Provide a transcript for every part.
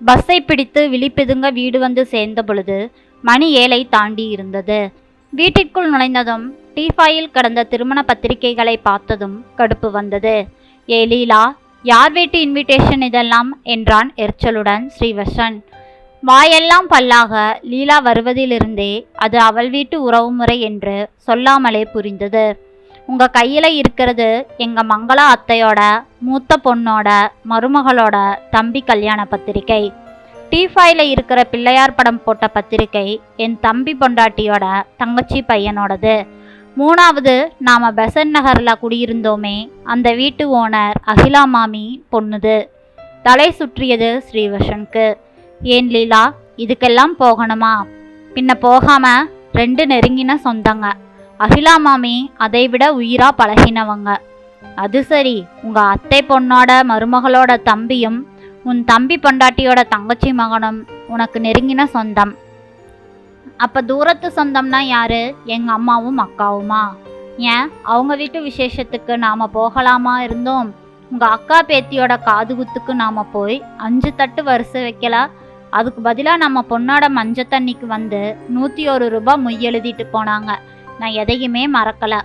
பஸ்ஸை பிடித்து விழிப்பிதுங்க வீடு வந்து சேர்ந்த பொழுது மணி ஏழை தாண்டி இருந்தது. வீட்டிற்குள் நுழைந்ததும் டீஃபாயில் கடந்த திருமண பத்திரிகைகளை பார்த்ததும் கடுப்பு வந்தது. ஏ லீலா யார் வீட்டு இன்விடேஷன் இதெல்லாம்? என்றான் எரிச்சலுடன் ஸ்ரீவர்ஷன் வாயெல்லாம் பல்லாக லீலா வருவதிலிருந்தே அது அவள் வீட்டு உறவுமுறை என்று சொல்லாமலே புரிந்தது. உங்கள் கையில் இருக்கிறது எங்கள் மங்களா அத்தையோட மூத்த பொண்ணோட மருமகளோட தம்பி கல்யாண பத்திரிக்கை. டீஃபாயில் இருக்கிற பிள்ளையார் படம் போட்ட பத்திரிக்கை என் தம்பி பொண்டாட்டியோட தங்கச்சி பையனோடது. மூணாவது நாம் பெசன் நகரில் குடியிருந்தோமே அந்த வீட்டு ஓனர் அகிலா மாமி பொண்ணுது. தலை சுற்றியது ஸ்ரீவர்ஷனுக்கு ஏன் லீலா இதுக்கெல்லாம் போகணுமா? பின்ன போகாமல் ரெண்டு நெருங்கின சொந்தங்க. அகிலா மாமி அதை விட உயிரா பழகினவங்க. அது சரி உங்க அத்தை பொண்ணோட மருமகளோட தம்பியும் உன் தம்பி பொண்டாட்டியோட தங்கச்சி மகனும் உனக்கு நெருங்கின சொந்தம். அப்ப தூரத்து சொந்தம்னா யாரு? எங்க அம்மாவும் அக்காவுமா? ஏன்? அவங்க வீட்டு விசேஷத்துக்கு நாம போகலாமா இருந்தோம். உங்க அக்கா பேத்தியோட காது குத்துக்கு நாம போய் அஞ்சு தட்டு வரிசை வைக்கல? அதுக்கு பதிலாக நம்ம பொண்ணோட மஞ்சள் தண்ணிக்கு வந்து நூற்றி ஒரு ரூபாய் மொய் எழுதிட்டு போனாங்க. நான் எதையுமே மறக்கல.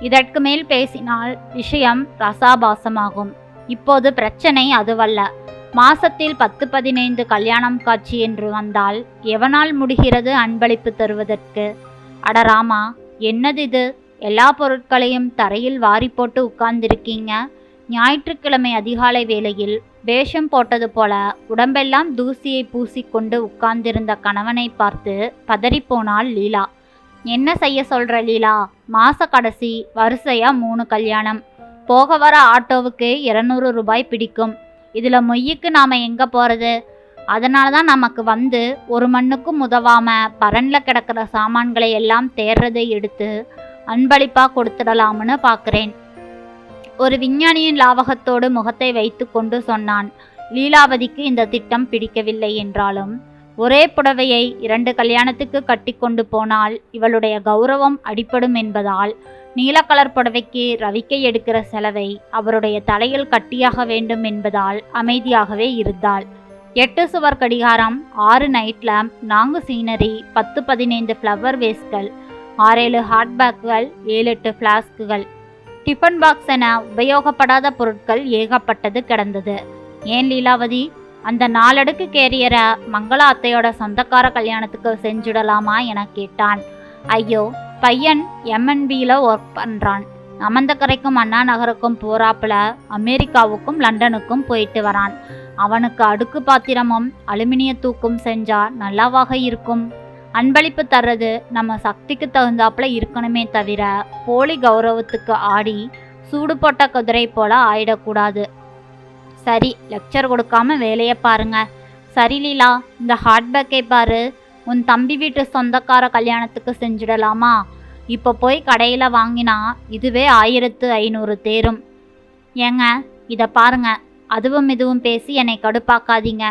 இதற்கு மேல் பேசினால் விஷயம் ரசாபாசமாகும். இப்போது பிரச்சனை அதுவல்ல. மாசத்தில் பத்து பதினைந்து கல்யாணம் காட்சி என்று வந்தால் எவனால் முடிகிறது அன்பளிப்பு தருவதற்கு? அடராமா என்னது இது? எல்லா பொருட்களையும் தரையில் வாரி போட்டு உட்கார்ந்திருக்கீங்க. ஞாயிற்றுக்கிழமை அதிகாலை வேளையில் வேஷம் போட்டது போல உடம்பெல்லாம் தூசியை பூசிக்கொண்டு உட்கார்ந்திருந்த கணவனை பார்த்து பதறிப்போனாள் லீலா. என்ன செய்ய சொல்கிற லீலா? மாச கடைசி வரிசையாக மூணு கல்யாணம். போக வர ஆட்டோவுக்கு இரநூறு ரூபாய் பிடிக்கும். இதில் மொய்யுக்கு நாம் எங்கே போகிறது அதனால தான் நமக்கு வந்து ஒரு மண்ணுக்கும் உதவாமல் பரனில் கிடக்கிற சாமான்களை எல்லாம் தேர்றதை எடுத்து அன்பளிப்பாக கொடுத்துடலாம்னு பார்க்குறேன் ஒரு விஞ்ஞானியின் லாவகத்தோடு முகத்தை வைத்துக்கொண்டு சொன்னான் லீலாவதிக்கு இந்த திட்டம் பிடிக்கவில்லை என்றாலும் ஒரே புடவையை இரண்டு கல்யாணத்துக்கு கட்டிக்கொண்டு போனால் இவளுடைய கௌரவம் அடிபடும் என்பதால் நீலக்கலர் புடவைக்கு ரவிக்கை எடுக்கிற செலவை அவருடைய தலையில் கட்டியாக வேண்டும் என்பதால் அமைதியாகவே இருந்தாள். எட்டு சுவர் கடிகாரம் ஆறு நைட் லேம்ப் நான்கு சீனரி பத்து பதினைந்து ஃப்ளவர் வேஸ்ட்கள் ஆறேழு ஹாட்பேக்குகள் ஏழு எட்டு ஃப்ளாஸ்குகள் டிஃபன் பாக்ஸ் என உபயோகப்படாத பொருட்கள் ஏகப்பட்டது கிடந்தது. ஏன் லீலாவதி? அந்த நாலடுக்கு கேரியரை மங்களா அத்தையோட சொந்தக்கார கல்யாணத்துக்கு செஞ்சுடலாமா என கேட்டான். ஐயோ பையன் எம்என்பியில் ஒர்க் பண்ணுறான் அமந்தக்கரைக்கும் அண்ணா நகருக்கும் போறாப்புல அமெரிக்காவுக்கும் லண்டனுக்கும் போயிட்டு வரான். அவனுக்கு அடுக்கு பாத்திரமும் அலுமினிய தூக்கும் செஞ்சா நல்லாவாக இருக்கும். அன்பளிப்பு தர்றது நம்ம சக்திக்கு தகுந்தாப்புல இருக்கணுமே தவிர போலி கௌரவத்துக்கு ஆடி சூடு போட்ட குதிரை போல ஆயிடக்கூடாது. சரி லெக்சர் கொடுக்காம வேலையை பாருங்க. சரி லீலா இந்த ஹார்ட்பேக்கை பாரு. உன் தம்பி வீட்டு சொந்தக்கார கல்யாணத்துக்கு செஞ்சிடலாமா? இப்போ போய் கடையில் வாங்கினா இதுவே ஆயிரத்து ஐநூறு தேரும். ஏங்க இதை பாருங்க. அதுவும் இதுவும் பேசி என்னை கடுப்பாக்காதீங்க.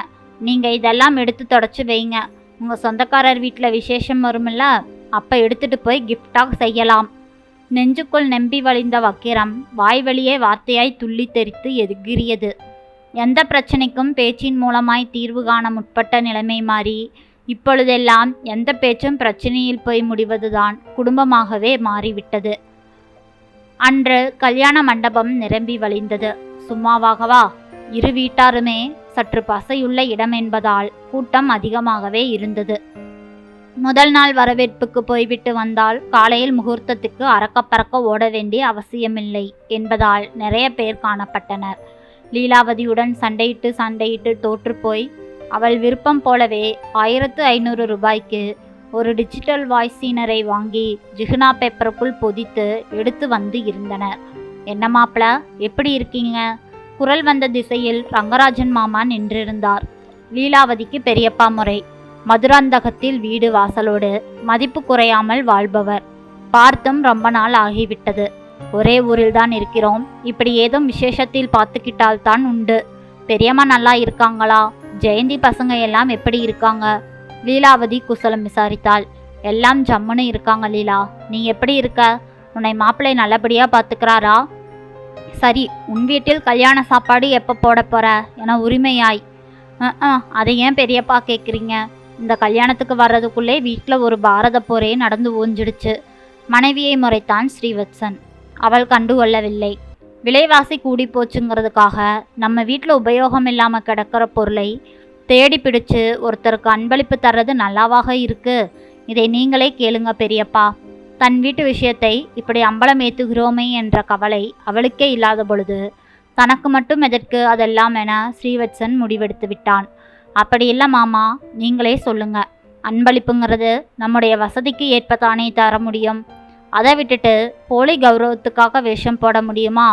நீங்கள் இதெல்லாம் எடுத்து தொடச்சி வைங்க. உங்கள் சொந்தக்காரர் வீட்டில் விசேஷம் வருமில்ல அப்போ எடுத்துட்டு போய் கிஃப்டாக செய்யலாம். நெஞ்சுக்குள் நெம்பி வழிந்த வக்கிரம் வாய் வழியே வார்த்தையாய் துள்ளி தெரித்து எதிரிയത് எந்த பிரச்சனைக்கும் பேச்சின் மூலமாய் தீர்வு காண முற்பட்ட நிலைமை மாறி இப்பொழுதெல்லாம் எந்த பேச்சும் பிரச்சனையில் போய் முடிவதுதான் குடும்பமாகவே மாறிவிட்டது. அன்று கல்யாண மண்டபம் நிரம்பி வழிந்தது. சும்மாவாகவா? இரு வீட்டாருமே சற்று பசையுள்ள இடம் என்பதால் கூட்டம் அதிகமாகவே இருந்தது. முதல் நாள் வரவேற்புக்கு போய்விட்டு வந்தால் காலையில் முகூர்த்தத்துக்கு அறக்கப்பறக்க ஓட வேண்டிய அவசியமில்லை என்பதால் நிறைய பேர் காணப்பட்டனர். லீலாவதியுடன் சண்டையிட்டு சண்டையிட்டு தோற்றுப்போய் அவள் விருப்பம் போலவே ஆயிரத்து ஐநூறு ரூபாய்க்கு ஒரு டிஜிட்டல் வாய்ஸ் சீனரை வாங்கி ஜிகுனா பேப்பருக்குள் பொதித்து எடுத்து வந்து இருந்தனர். என்ன மாப்பிள எப்படி இருக்கீங்க? குரல் வந்த திசையில் ரங்கராஜன் மாமா நின்றிருந்தார். லீலாவதிக்கு பெரியப்பா முறை மதுராந்தகத்தில் வீடு வாசலோடு மதிப்பு குறையாமல் வாழ்பவர். பார்த்தும் ரொம்ப நாள் ஆகிவிட்டது. ஒரே ஊரில் தான் இருக்கிறோம். இப்படி ஏதும் விசேஷத்தில் பார்த்துக்கிட்டால் தான் உண்டு. பெரியம்மா நல்லா இருக்காங்களா? ஜெயந்தி பசங்க எல்லாம் எப்படி இருக்காங்க? லீலாவதி குசலம் விசாரித்தாள். எல்லாம் ஜம்முன்னு இருக்காங்க லீலா. நீ எப்படி இருக்க? உன்னை மாப்பிள்ளை நல்லபடியா பார்த்துக்கிறாரா? சரி உன் வீட்டில் கல்யாண சாப்பாடு எப்போ போட போற? என உரிமையாய். அதை ஏன் பெரியப்பா கேட்குறீங்க இந்த கல்யாணத்துக்கு வர்றதுக்குள்ளே வீட்டில் ஒரு பாரத போரே நடந்து ஓஞ்சிடுச்சு மனைவியை முறைத்தான் ஸ்ரீவத்சன். அவள் கண்டுகொள்ளவில்லை. விலைவாசி கூடி போச்சுங்கிறதுக்காக நம்ம வீட்டில் உபயோகம் இல்லாமல் கிடக்கிற பொருளை தேடி பிடிச்சு ஒருத்தருக்கு அன்பளிப்பு தர்றது நல்லாவாக இருக்கு. இதை நீங்களே கேளுங்க பெரியப்பா. தன் வீட்டு விஷயத்தை இப்படி அம்பலம் ஏற்றுகிறோமே என்ற கவலை அவளுக்கே இல்லாத பொழுது தனக்கு மட்டும் எதற்கு அதெல்லாம் என ஸ்ரீவத்சன் முடிவெடுத்து விட்டான். அப்படி இல்லை மாமா நீங்களே சொல்லுங்க. அன்பளிப்புங்கிறது நம்முடைய வசதிக்கு ஏற்ப தானே தர முடியும். அதை விட்டுட்டு போலி கௌரவத்துக்காக வேஷம் போட முடியுமா?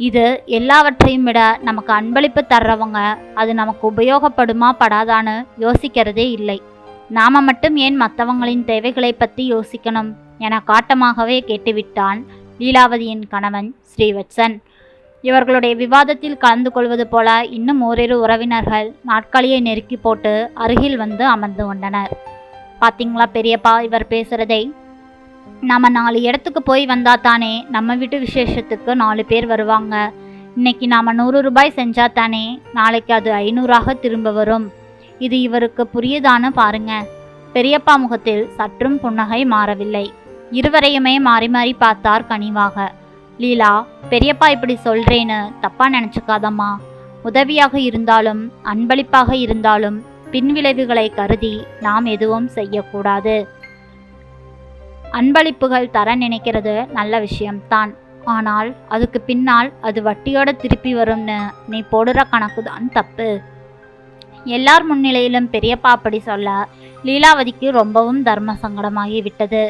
இது எல்லாவற்றையும் விட நமக்கு அன்பளிப்பு தர்றவங்க அது நமக்கு உபயோகப்படுமா படாதான்னு யோசிக்கிறதே இல்லை. நாம மட்டும் ஏன் மற்றவங்களின் தேவைகளை பற்றி யோசிக்கணும் என காட்டமாகவே கேட்டுவிட்டான் லீலாவதியின் கணவன் ஸ்ரீவத்சன். இவர்களுடைய விவாதத்தில் கலந்து கொள்வது போல இன்னும் ஓரிரு உறவினர்கள் நாட்காலியை நெருக்கி போட்டு அருகில் வந்து அமர்ந்து கொண்டனர். பார்த்தீங்களா பெரியப்பா இவர் பேசுகிறதை நம்ம நாலு இடத்துக்கு போய் வந்தா தானே நம்ம வீட்டு விசேஷத்துக்கு நாலு பேர் வருவாங்க. இன்னைக்கு நாம் நூறு ரூபாய் செஞ்சா தானே நாளைக்கு அது ஐநூறாக திரும்ப வரும். இது இவருக்கு புரியுதான்னு பாருங்க. பெரியப்பா முகத்தில் சற்றும் புன்னகை மாறவில்லை. இருவரையுமே மாறி மாறி பார்த்தார் கனிவாக. லீலா பெரியப்பா இப்படி சொல்றேன்னு தப்பா நினச்சிக்காதம்மா. உதவியாக இருந்தாலும் அன்பளிப்பாக இருந்தாலும் பின்விளைவுகளை கருதி நாம் எதுவும் செய்யக்கூடாது. அன்பளிப்புகள் தர நினைக்கிறது நல்ல விஷயம்தான். ஆனால் அதுக்கு பின்னால் அது வட்டியோட திருப்பி வரும்னு நீ போடுற கணக்கு தான் தப்பு. எல்லார் முன்னிலையிலும் பெரியப்பா அப்படி சொல்ல லீலாவதிக்கு ரொம்பவும் தர்ம சங்கடமாகி விட்டது.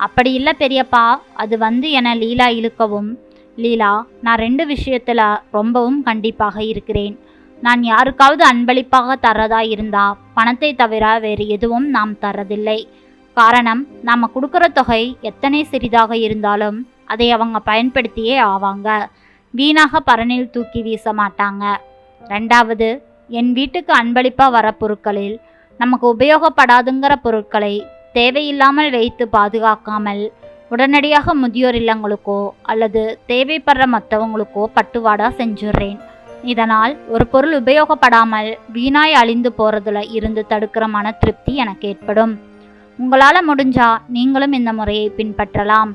அப்படி இல்லை பெரியப்பா அது வந்து என லீலா இழுக்கவும் லீலா நான் ரெண்டு விஷயத்தில் ரொம்பவும் கண்டிப்பாக இருக்கிறேன். நான் யாருக்காவது அன்பளிப்பாக தர்றதா இருந்தா பணத்தை தவிர வேறு எதுவும் நாம் தர்றதில்லை. காரணம் நாம் கொடுக்குற தொகை எத்தனை சிறிதாக இருந்தாலும் அதை அவங்க பயன்படுத்தியே ஆவாங்க. வீணாக பரனில் தூக்கி வீச மாட்டாங்க. ரெண்டாவது என் வீட்டுக்கு அன்பளிப்பாக வர பொருட்களில் நமக்கு உபயோகப்படாதுங்கிற பொருட்களை தேவையில்லாமல் வைத்து பாதுகாக்காமல் உடனடியாக முதியோர் இல்லங்களுக்கோ அல்லது தேவைப்படுற மற்றவங்களுக்கோ பட்டுவாடா செஞ்சுடுறேன். இதனால் ஒரு பொருள் உபயோகப்படாமல் வீணாய் அழிந்து போகிறதுல இருந்து தடுக்கிற மன திருப்தி எனக்கு ஏற்படும். உங்களால் முடிஞ்சா நீங்களும் இந்த முறையை பின்பற்றலாம்.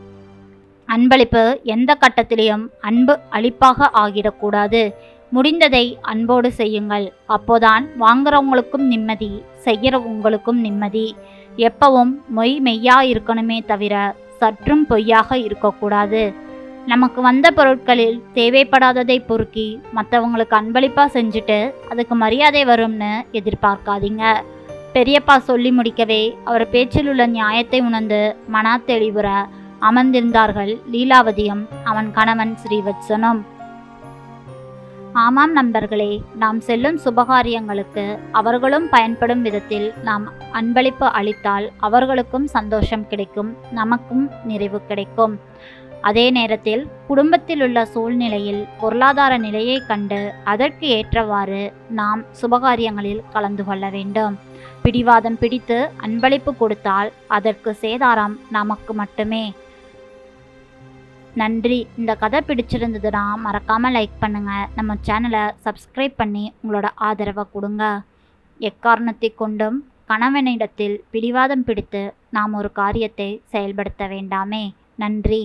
அன்பளிப்பு எந்த கட்டத்திலையும் அன்பு அளிப்பாக ஆகிடக்கூடாது. முடிந்ததை அன்போடு செய்யுங்கள். அப்போதான் வாங்குறவங்களுக்கும் நிம்மதி செய்கிற உங்களுக்கும் நிம்மதி. எப்பவும் மொய் மெய்யா இருக்கணுமே தவிர சற்றும் பொய்யாக இருக்கக்கூடாது. நமக்கு வந்த பொருட்களில் தேவைப்படாததை பொறுக்கி மற்றவங்களுக்கு அன்பளிப்பாக செஞ்சுட்டு அதுக்கு மரியாதை வரும்னு எதிர்பார்க்காதீங்க. பெரியப்பா சொல்லி முடிக்கவே அவர் பேச்சில் உள்ள நியாயத்தை உணர்ந்து மனத்தெளிவுற அமர்ந்திருந்தார்கள் லீலாவதியும் அவன் கணவன் ஸ்ரீவத்சனும். ஆமாம் நண்பர்களே நாம் செல்லும் சுபகாரியங்களுக்கு அவர்களும் பயன்படும் விதத்தில் நாம் அன்பளிப்பு அளித்தால் அவர்களுக்கும் சந்தோஷம் கிடைக்கும் நமக்கும் நிறைவு கிடைக்கும். அதே நேரத்தில் குடும்பத்தில் உள்ள சூழ்நிலையில் பொருளாதார நிலையை கண்டு அதற்கு ஏற்றவாறு நாம் சுபகாரியங்களில் கலந்து கொள்ள வேண்டும். பிடிவாதம் பிடித்து அன்பளிப்பு கொடுத்தால் அதற்கு சேதாரம் நமக்கு மட்டுமே. நன்றி. இந்த கதை பிடிச்சிருந்ததுன்னா மறக்காமல் லைக் பண்ணுங்கள் நம்ம சேனலை சப்ஸ்கிரைப் பண்ணி உங்களோட ஆதரவை கொடுங்க. எக்காரணத்தை கொண்டும் கணவனிடத்தில் பிடிவாதம் பிடித்து நாம் ஒரு காரியத்தை செயல்படுத்த வேண்டாமே. நன்றி.